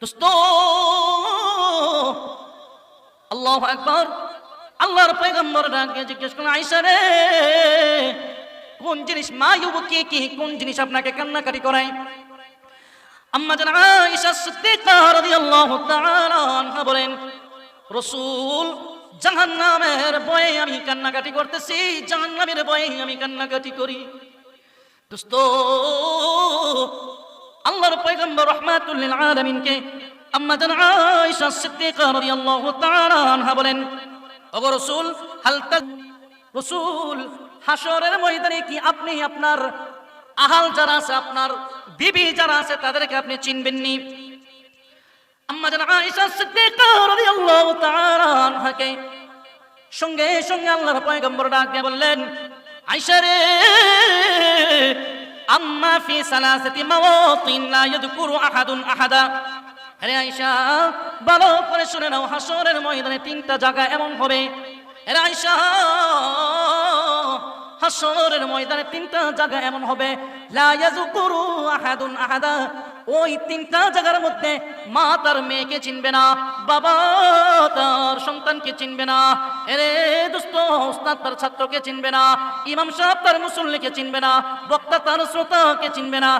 দোস্ত, আল্লাহ একবার আল্লাহর পয়গম্বর ডাকে জিজ্ঞেস করলেন আইসা রে, কোন জিনিস মা কে কি? কোন জিনিস আপনাকে কান্নাকাটি করায়? আম্মা জান, আয়েশা সিদ্দিকা রাদিয়াল্লাহু তাআলা আনহা বলেন, রাসূল জাহান্নামের ভয়ে আমি কান্নাকাটি করতেছি, জাহান্নামের ভয়ে আমি কান্নাকাটি করি। দোস্ত আল্লাহর পয়গম্বর রহমাতুল লিল আলামিনকে আম্মা জান আয়েশা সিদ্দিকা রাদিয়াল্লাহু তাআলা আনহা বলেন রাসূল, হাল তা রাসূল ময়দানে কি আপনি আপনার আহাল যারা আছে, আপনার বিবি যারা আছে, তাদেরকে আপনি চিনবেননি? আম্মা জান আয়েশা সিদ্দিকা রাদিয়াল্লাহু তাআলা আনহাকে সঙ্গে সঙ্গে আল্লাহর পয়গম্বর ডাক দিয়ে বললেন, আয়েশা রে আম্মা ফি সালাসাতি لا يذكر أحد أحدا. আরে আয়েশা, ভালো করে শুনে নাও হাসরের ময়দানে তিনটা জায়গা এমন হবে। আরে আয়েশা হাসরের ময়দানে তিনটা জায়গা এমন হবে। লা ইয়াযকুরু আহাদুন আহাদা। ওই তিনটা জায়গার মধ্যে মা তার মেয়েকে চিনবে না, বাবা তার সন্তানকে চিনবে না, এরে দোস্ত ওস্তাদ তার ছাত্রকে চিনবে না, ইমাম সাহেব তার মুসল্লিকে চিনবে না, বক্তা তার শ্রোতাকে চিনবে না।